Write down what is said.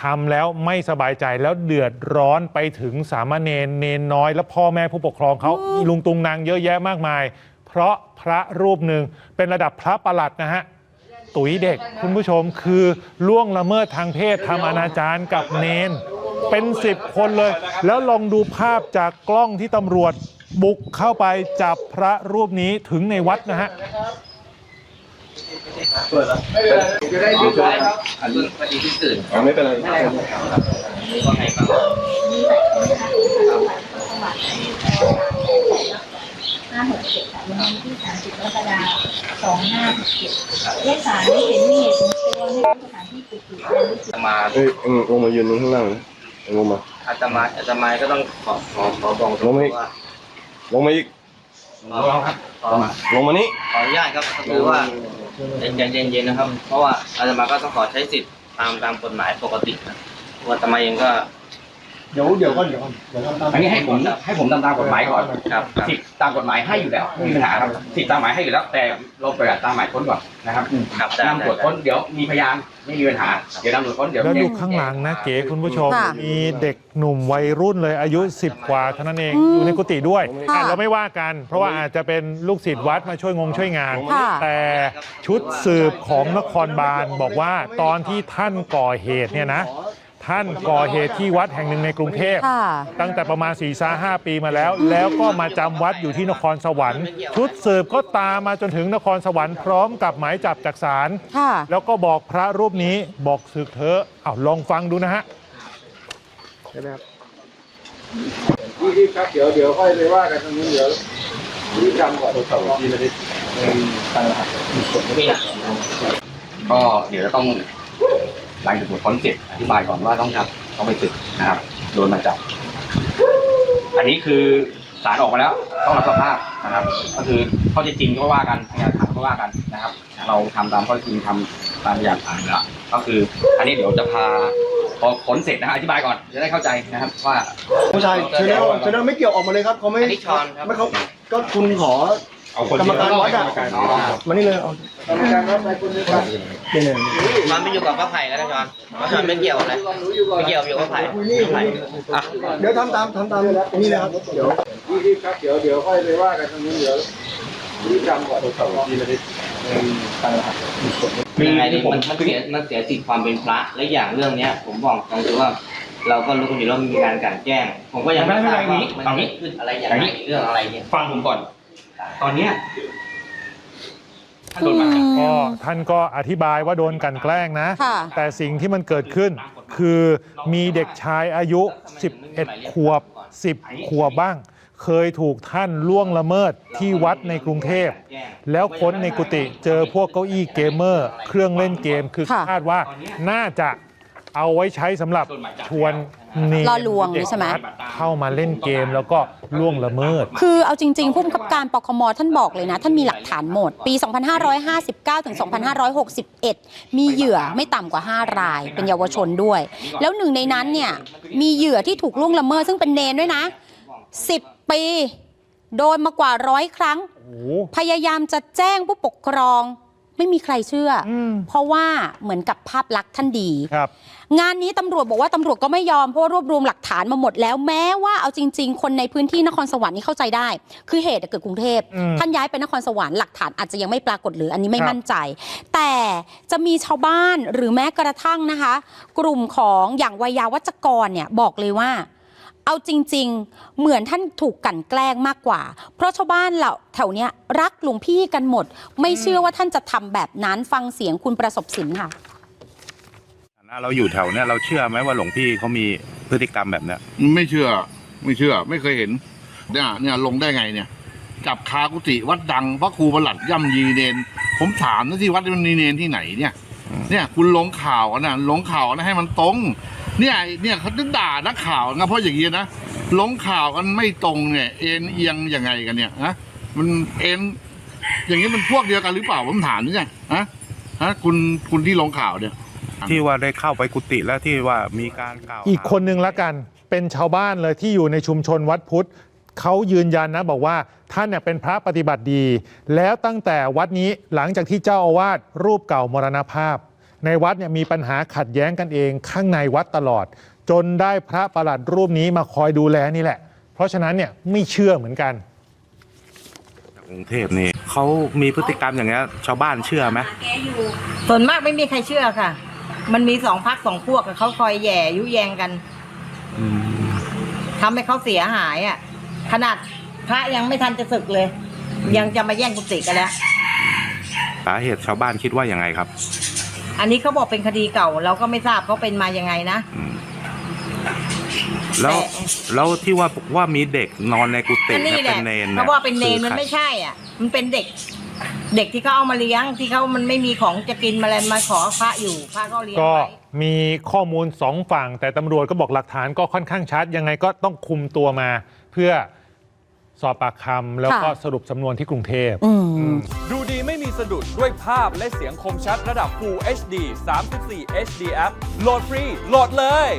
ทำแล้วไม่สบายใจแล้วเดือดร้อนไปถึงสามเณรเนนน้อย และพ่อแม่ผู้ปกครองเขาอีลุงตุงนางเยอะแยะมากมาย เพราะพระรูปหนึ่งเป็นระดับพระประหลัดนะฮะตุ๋ยเด็กคุณผู้ชมคือล่วงละเมิดทางเพศทำอนาจารกับเนน เป็นสิบคนเลย แล้วลองดูภาพจากกล้องที่ตำรวจบุกเข้าไปจับพระรูปนี้ถึงในวัดนะฮะ จะได้ยืดไว้ครับอันนี้พอดีที่ตื่นไม่เป็นไรไม่เป็นไรครับก็ให้ฟังห้าหกเจ็ดค่ะวันที่สามสิบกรกฎาสองห้าหกเจ็ดเลขสารไม่เห็นมีเหตุสมควรให้รู้สถานที่ปิดอยู่ในรู้สึกอาตมาเฮ้ยเอ็งลงมายืนตรงข้างล่างนะเอ็งลงมาอาตมาอาตมาก็ต้องขอขอขอบอกลงมาอีกว่าลงมาอีกขอครับลงมานี่ขออนุญาตครับคือว่า เย็นเย็นๆนะครับ เพราะว่าอาตมาก็ต้องขอใช้สิทธิ์ตามตามกฎหมายปกตินะเพราะว่าทำไมาเองก็ เดี๋ยวเดี๋ยวก็เดี๋ยวก่อนเดี๋ยวตามอันนี้ให้ผมให้ผมทำตามกฎหมายก่อนครับครับ สิทธิ์ตามกฎหมายให้อยู่แล้วไม่มีปัญหาครับสิทธิ์ตามหมายให้อยู่แล้ว แต่เราเปิดตามหมายค้นก่อนนะครับครับได้นำตรวจค้นเดี๋ยวมีพยานไม่มีปัญหาเดี๋ยวนำตรวจค้นเดี๋ยวแล้วดูแจ้งข้างหลังนะเก๋คุณผู้ชม ค่ะมีเด็กหนุ่มวัยรุ่นเลยอายุ 10 กว่าเท่านั้นเองอยู่ในกุฏิด้วยค่ะอะเราไม่ว่ากัน เพราะว่าอาจจะเป็นลูกศิษย์วัดมาช่วยงงช่วยงาน ค่ะ แต่ชุดสืบของนครบาลบอกว่าตอนที่ท่านก่อเหตุเนี่ยนะ ท่านก่อเหตุที่วัดแห่งหนึ่งในกรุงเทพ ค่ะ ตั้งแต่ประมาณ4ี่าห้าปีมาแล้ว แล้วก็มาจำวัดอยู่ที่นครสวรรค์ ชุดสืบก็ตามมาจนถึงนครสวรรค์พร้อมกับหมายจับจากศาลค่ะ แล้วก็บอกพระรูปนี้บอกสึกเถอะเอาลองฟังดูนะฮะรีบๆครับ เดี๋ยวเดี๋ยวค่อยไปว่ากันตรงนู้นเดี๋ยวรีบจำก่อนนี่นะก็เดี๋ยวจะต้อง หลังจากตรวจค้นเสร็จอธิบายก่อนว่าต้องทำต้องไปศึกนะครับ โดนมาจับ อันนี้คือสารออกมาแล้วต้องรับสภาพนะครับ ก็คือข้อเท็จจริงก็ว่ากันพยานฐานก็ว่ากันนะครับ เราทำตามข้อเท็จจริงทำตามพยานฐานแล้วก็คืออันนี้เดี๋ยวจะพาพอค้นเสร็จนะฮะอธิบายก่อนจะได้เข้าใจนะครับว่าผู้ชายเชนเนลเชนเนลไม่เกี่ยวออกมาเลยครับเขาไม่อันนี้ช้อนครับไม่เขาก็คุณขอ เอาคนกรรมการวัดอะอ๋อมานี่เลยเอากรรมการวัดไปคุณนี่ครับเนี่ยเนี่ยมันไม่อยู่กับพระไผ่แล้วนะจอนพระไผ่ไม่เกี่ยวอะไรไม่เกี่ยวอยู่กับพระไผ่พระไผ่อะเดี๋ยวทำตามทำตามนี่เลยครับเดี๋ยวรีบๆครับเดี๋ยวเดี๋ยวค่อยไปว่ากันตรงนู้นเดี๋ยวรีบจำก่อนยังไงดีมันมันเสียมันเสียสิทธิ์ความเป็นพระและอย่างเรื่องเนี้ย ผมบอกตรงคือว่าเราก็รู้กันอยู่แล้วมีการกลั่นแกล้ง ผมก็ยังไม่ทราบว่ามันเกิดขึ้นอะไรอย่างไรเรื่องอะไรเนี่ยฟังผมก่อน ตอนเนี้ยท่านโดนหมายจับก็ท่านก็อธิบายว่าโดนกลันแกล้งนะ ค่ะ แต่สิ่งที่มันเกิดขึ้นคือมีเด็กชายอายุ 11 ขวบ 10 ขวบบ้าง เคยถูกท่านล่วงละเมิดที่วัดในกรุงเทพ แล้วค้นในกุฏิเจอพวกเก้าอี้เกมเมอร์ เครื่องเล่นเกมคือค่ะ คาดว่าน่าจะ เอาไว้ใช้สำหรับชวนเนรล่อลวงเด็กใช่ไหมวัดเข้ามาเล่นเกมแล้วก็ล่วงละเมิด คือเอาจริงๆผู้บังคับการปคมท่านบอกเลยนะ ท่านมีหลักฐานหมด ปี 2559 ถึง 2561 มีเหยื่อไม่ต่ำกว่า 5 ราย เป็นเยาวชนด้วย แล้วหนึ่งในนั้นเนี่ย มีเหยื่อที่ถูกล่วงละเมิดซึ่งเป็นเนนด้วยนะ 10 ปี โดนมากว่าร้อยครั้ง โอ้โห พยายามจะแจ้งผู้ปกครอง ไม่มีใครเชื่ออม เพราะว่าเหมือนกับภาพลักษณ์ท่านดี ครับ งานนี้ตำรวจบอกว่าตำรวจก็ไม่ยอมเพราะว่ารวบรวมหลักฐานมาหมดแล้วแม้ว่าเอาจริง ๆ คนในพื้นที่นครสวรรค์นี่เข้าใจได้ คือเหตุเกิดกรุงเทพอืมท่านย้ายไปนครสวรรค์หลักฐานอาจจะยังไม่ปรากฏหรืออันนี้ไม่ครับมั่นใจ แต่จะมีชาวบ้านหรือแม้กระทั่งนะคะ กลุ่มของอย่างวัยยาวัจกรเนี่ยบอกเลยว่าเอาจริง ๆ เหมือนท่านถูกกลั่นแกล้งมากกว่า เพราะชาวบ้านเหล่าแถวเนี้ยรักหลวงพี่กันหมด ไม่เชื่อว่าท่านจะทำแบบนั้นฟังเสียงคุณประสบสินค่ะ เราอยู่แถวเนี้ยเราเชื่อไหมว่าหลวงพี่เขามีพฤติกรรมแบบเนี้ยไม่เชื่อ ไม่เชื่อ ไม่เคยเห็น เนี่ยเนี่ยลงได้ไงเนี่ย จับคากุฏิวัดดังพระครูประหลัดย่ำยีเนน ผมถามนะที่วัดมันมีเนนที่ไหนเนี่ย เนี่ย คุณลงข่าวอะนะลงข่าวนะให้มันตรง เนี่ยเนี่ยเขาจะด่านักข่าวนะเพราะอย่างนี้นะลงข่าวกันไม่ตรงเนี่ย เอ็นเอียงยังไงกันเนี่ยนะมันเอ็นอย่างนี้มันพวกเดียวกันหรือเปล่าผมถามนี่ไงฮะฮะคุณคุณที่ลงข่าวเนี่ย ที่ว่าได้เข้าไปกุฏิแล้วที่ว่ามีการกล่าวอีกคนนึงละกัน เป็นชาวบ้านเลยที่อยู่ในชุมชนวัดพุทธเขายืนยันนะบอกว่าท่านเนี่ยเป็นพระปฏิบัติดี แล้วตั้งแต่วัดนี้หลังจากที่เจ้าอาวาสรูปเก่ามรณภาพ ในวัดเนี่ยมีปัญหาขัดแย้งกันเอง ข้างในวัดตลอด จนได้พระประหลัดรูปนี้มาคอยดูแลนี่แหละ เพราะฉะนั้นเนี่ยไม่เชื่อเหมือนกันกรุงเทพนี่เขามีพฤติกรรมอย่างเงี้ยชาวบ้านเชื่อไหมส่วนมากไม่มีใครเชื่อค่ะ มันมีสองพักสองพวกอะเขาคอยแหย่ยุแยงกันทำให้เขาเสียหายอะ ขนาดพระยังไม่ทันจะศึกเลย ยังจะมาแย่งกุฏิกันแล้ว สาเหตุชาวบ้านคิดว่ายังไงครับอันนี้เขาบอกเป็นคดีเก่า เราก็ไม่ทราบเขาเป็นมายังไงนะแล้วแต่ แล้วที่ว่าว่ามีเด็กนอนในกุฏิอันนี้เนี่ยแหเป็ละนเนนเขาว่าเป็นเนนคือมันใครไม่ใช่อะ มันเป็นเด็ก เด็กที่เขาเอามาเลี้ยงที่เขามันไม่มีของจะกินมาอะไรมาขอพระอยู่พระก็เลี้ยงก็ไว้มีข้อมูลสองฝั่ง แต่ตำรวจก็บอกหลักฐานก็ค่อนข้างชัด ยังไงก็ต้องคุมตัวมา เพื่อสอบปากคำแล้วก็ค่ะสรุปสำนวนที่กรุงเทพอืมดูดีไม่มีสะดุดด้วยภาพและเสียงคมชัดระดับ Full HD 34 HD App โหลดฟรี โหลดเลย